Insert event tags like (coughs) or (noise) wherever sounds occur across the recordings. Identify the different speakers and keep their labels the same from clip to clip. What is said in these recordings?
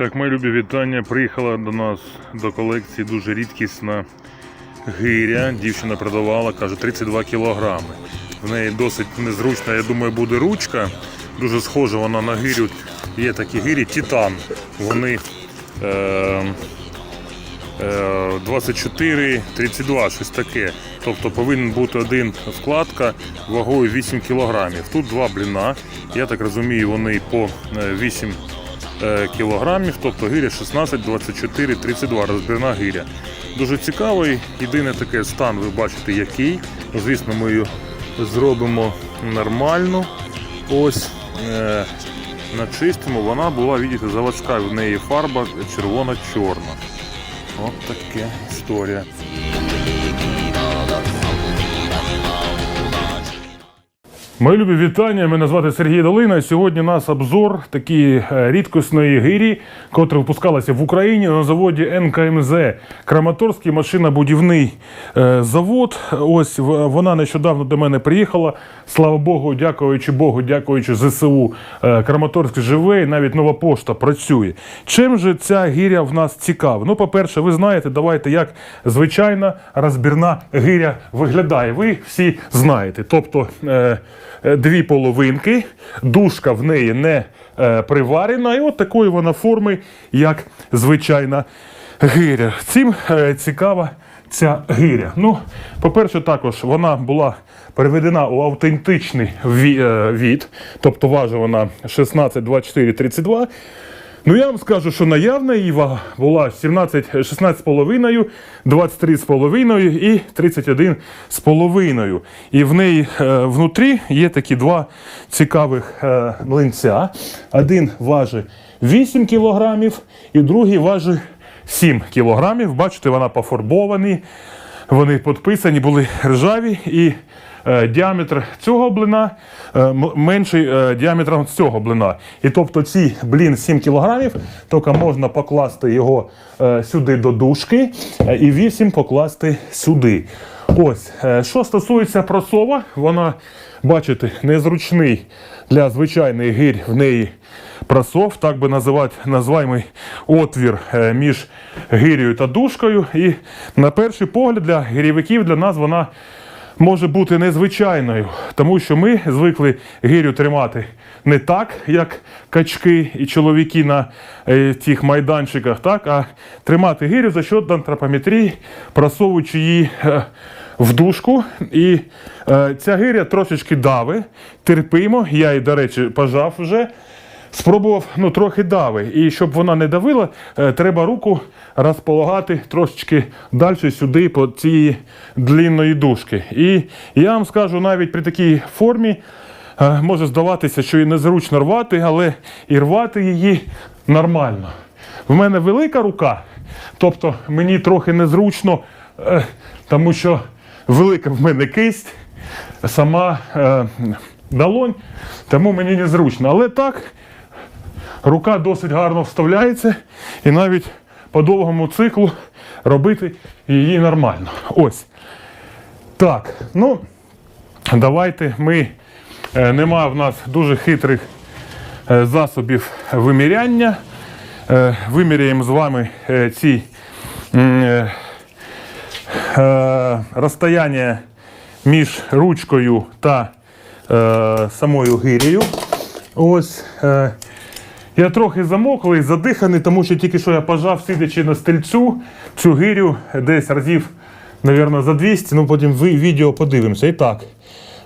Speaker 1: Так, мої любі вітання. Приїхала до нас до колекції дуже рідкісна гиря. Дівчина продавала, каже, 32 кілограми. В неї досить незручна, я думаю, буде ручка. Дуже схожа вона на гирю. Є такі гирі Титан. Вони е, е, 24, 32, щось таке. Тобто повинен бути один вкладка вагою 8 кілограмів. Тут два бліна. Я так розумію, вони по е, 8 е, кілограмів, тобто гиря 16, 24, 32, розбірна гиря. Дуже цікавий. Єдине таке стан, ви бачите, який. Звісно, ми її зробимо нормально. Ось е, начистимо. Вона була, бачите, заводська, в неї фарба червона-чорна. От така історія. Мої любі вітання. Мене звати Сергій Долина. Сьогодні у нас обзор такої е, рідкісної гирі, котра випускалася в Україні на заводі НКМЗ Краматорський машинобудівний е, завод. Ось вона нещодавно до мене приїхала. Слава Богу, дякуючи Богу, дякуючи ЗСУ. е, Краматорськ живе, і навіть нова пошта працює. Чим же ця гиря в нас цікава? Ну, по-перше, ви знаєте, давайте як звичайна розбірна гиря виглядає. Ви всі знаєте. Тобто дві половинки, дужка в неї не е, приварена, і от такої вона форми, як звичайна гиря. Цим е, цікава ця гиря. Ну, по-перше, також вона була переведена у автентичний ві- е, від, тобто важила вона 16, 24, 32. Ну, я вам скажу, що наявна вага була 17, 16,5, 23,5 і 31,5. І в неї е, внутрі є такі два цікавих е, млинця. Один важить 8 кілограмів, і другий важить 7 кілограмів. Бачите, вона пофарбовані, вони підписані, були ржаві і діаметр цього блина е, менший е, діаметром цього блина. І тобто ці блін 7 кілограмів, тільки можна покласти його е, сюди до дужки е, і 8 покласти сюди. Ось, е, що стосується просова, вона, бачите, незручний для звичайної гирь в неї просов, так би називати називаємий отвір е, між гирєю та дужкою. І на перший погляд для гирівиків для нас вона може бути незвичайною, тому що ми звикли гирю тримати не так, як качки і чоловіки на е, тих майданчиках, так, а тримати гирю за счет антропометрії, просовуючи її. е, в дужку, і е, ця гиря трошечки дави, терпимо. Я її, до речі, пожав вже. Спробував ну, трохи дави. І щоб вона не давила, е, треба руку розполагати трошечки далі сюди по цієї длінної дужки. І я вам скажу, навіть при такій формі е, може здаватися, що її незручно рвати, але і рвати її нормально. В мене велика рука, тобто мені трохи незручно, е, тому що велика в мене кисть, сама долонь, тому мені незручно. Але так, рука досить гарно вставляється і навіть по довгому циклу робити її нормально. Ось. Так, ну, давайте ми. е, Нема в нас дуже хитрих е, засобів виміряння. Е, Виміряємо з вами ці розстояння між ручкою та самою гирєю. Ось. Я трохи замоклий, задиханий, тому що тільки що я пожав, сидячи на стільцю, цю гирю десь разів, мабуть, за 200, ну потім відео подивимося. І так,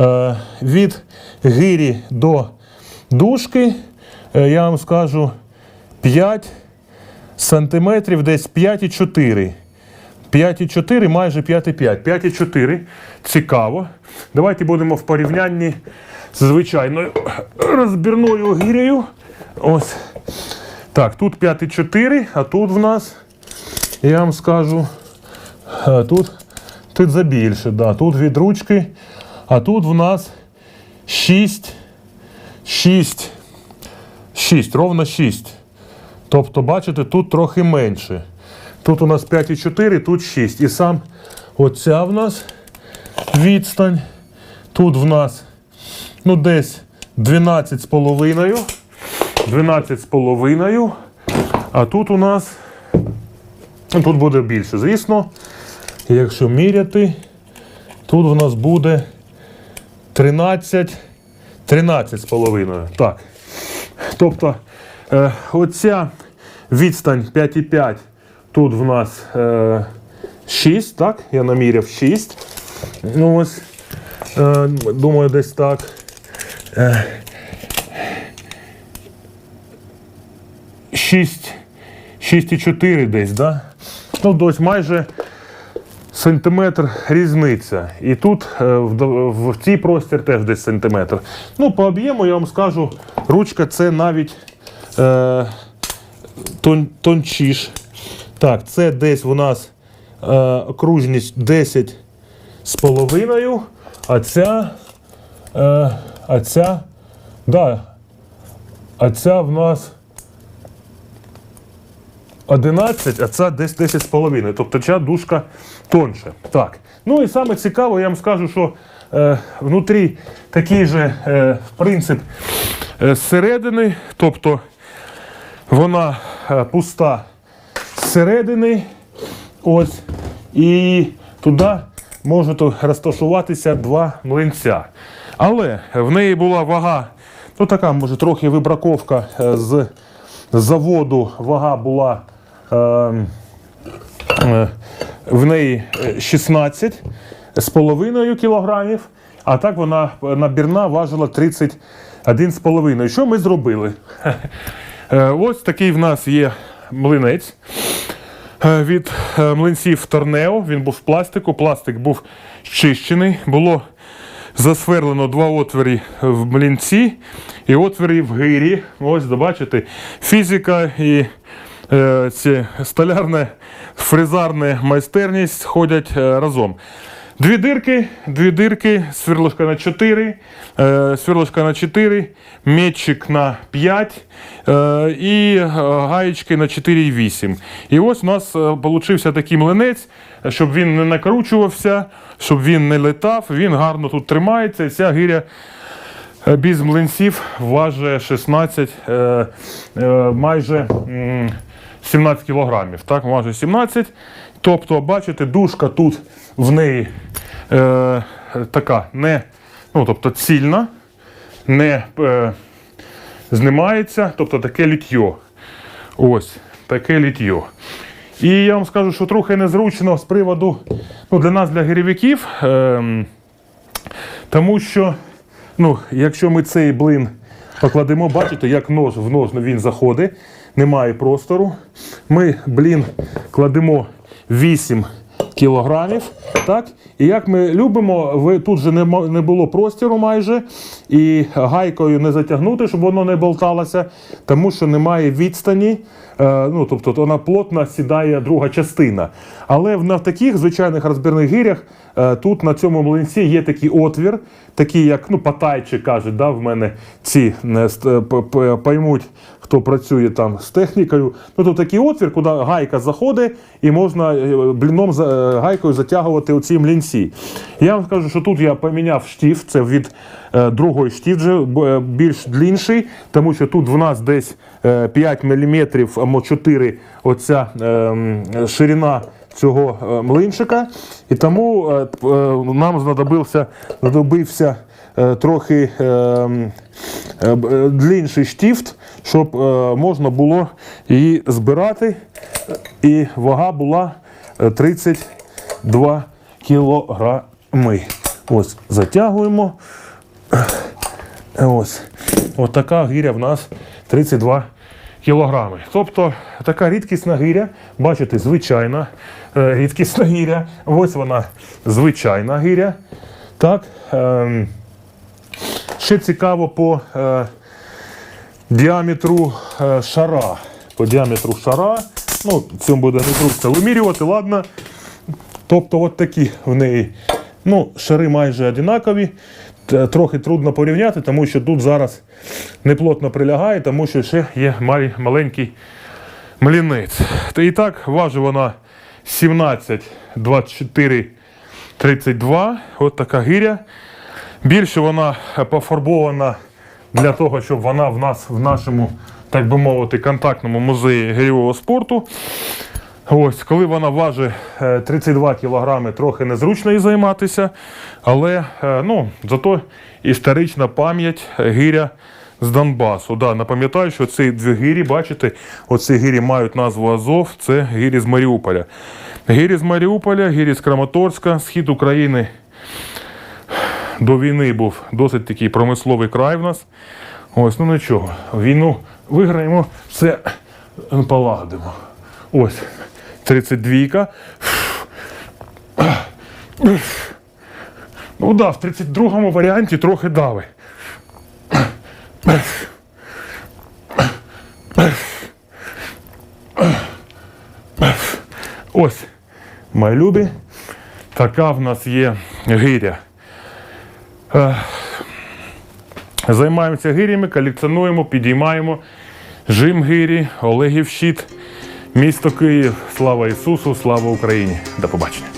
Speaker 1: е, від гирі до дужки, е, я вам скажу 5 сантиметрів, десь 5,4. 5,4, майже 5,5. 5,4. Цікаво. Давайте будемо в порівнянні з звичайною (coughs) розбірною гірею. Ось. Так, тут 5,4, а тут в нас, я вам скажу, тут, тут забільше. Да. Тут від ручки, а тут в нас 6, 6, 6, ровно 6. Тобто, бачите, тут трохи менше. Тут у нас 5,4, тут 6. І сам оця в нас відстань. Тут в нас ну, десь 12,5. 12,5. А тут у нас ну, тут буде більше, звісно. Якщо міряти, тут у нас буде 13, 13 з половиною. Так. Тобто е, оця відстань 5,5, тут в нас е, 6, так? Я наміряв 6. Ну ось, е, думаю, десь так. Е, 6,4 десь, да? Ну, ось майже сантиметр різниця. І тут е, в, в цій простір теж десь сантиметр. Ну, по об'єму я вам скажу, ручка це навіть е, тон, тончіш. Так, це десь у нас е, окружність 10 з половиною, а ця, е, а ця, да, а ця в нас 11, а ця десь 10 з половиною. Тобто ця дужка тонше. Так. Ну і саме цікаво, я вам скажу, що е, внутрі такий же е, принцип е, зсередини, тобто вона е, пуста зсередини. Ось. І туди можуть розташуватися два млинця. Але в неї була вага, ну така, може, трохи вибраковка е, з заводу вага була. Е, е, в неї е, 16 з половиною кілограмів, а так вона е, набірна важила 31 з половиною. Що ми зробили? Е, Ось такий в нас є млинець е, від е, млинців Торнео. Він був з пластику. Пластик був щищений. Було засверлено два отвори в млинці і отвори в гирі. Ось, бачите, фізика і е, ці столярна фрезарна майстерність ходять е, разом. Дві дирки, дві дирки, сверлишка на 4, е, сверлишка на 4, метчик на 5 е, і е, гаєчки на 4,8. І ось у нас е, получився такий млинець, щоб він не накручувався, щоб він не летав, він гарно тут тримається. І ця гиря е, без млинців важить 16, е, е, майже 17 кілограмів. Так, майже 17. Тобто, бачите, дужка тут в неї е, така не, ну, тобто цільна, не е, знімається, тобто таке літьо. Ось, таке літьо. І я вам скажу, що трохи незручно з приводу ну, для нас, для гирівиків, ем, тому що, ну, якщо ми цей блин покладемо, бачите, як нож в нож він заходить, немає простору. Ми блін кладемо 8 кілограмів. Так? І як ми любимо, ви, тут же не, було простіру майже, і гайкою не затягнути, щоб воно не болталося, тому що немає відстані. Е, ну, тобто вона плотно сідає друга частина. Але в, на таких звичайних розбірних гирях е, тут на цьому млинці є такий отвір, такий, як ну, патайчик кажуть, да, в мене ці е, п- п- поймуть, хто працює там з технікою. Ну, тут такий отвір, куди гайка заходить, і можна е, бліном за- е, гайкою затягувати оці млинці. Я вам скажу, що тут я поміняв штифт, це від е, другої е, більш длінший, тому що тут в нас десь е, 5 мм або 4 оця е, ширина цього е, млинчика. І тому е, е, нам знадобився, знадобився трохи длінший штифт, щоб можна було її збирати. І вага була е, 32 кілограми. Ось, затягуємо. Ось. От така гиря в нас 32 кілограми. Тобто така рідкісна гиря, бачите, звичайна е, рідкісна гиря. Ось вона звичайна гиря. Так. ем, ще цікаво по е, діаметру е, шара. По діаметру шара. Ну, цьому буде незручно вимірювати, ладно. Тобто, от такі в неї ну, шари майже однакові. Т- Трохи трудно порівняти, тому що тут зараз неплотно прилягає, тому що ще є маленький млінець. Та і так важить вона 17, 24, 32. От така гиря. Більше вона пофарбована для того, щоб вона в нас в нашому, так би мовити, контактному музеї гирьового спорту. Ось, коли вона важить е, 32 кілограми, трохи незручно їй займатися, але е, ну, зато історична пам'ять е, гиря з Донбасу. Да, напам'ятаю, що ці дві гирі, бачите, оці гирі мають назву Азов, це гирі з Маріуполя. Гирі з Маріуполя, гирі з Краматорська, схід України до війни був досить такий промисловий край в нас. Ось, ну нічого, війну виграємо, все полагодимо. Ось, 32-ка. Ну да, в 32-му варіанті трохи дави. Ось, мої любі, така в нас є гиря. Е, Займаємося гирями, колекціонуємо, підіймаємо. Жим гирі, Олегів щит, місто Київ. Слава Ісусу, слава Україні. До побачення.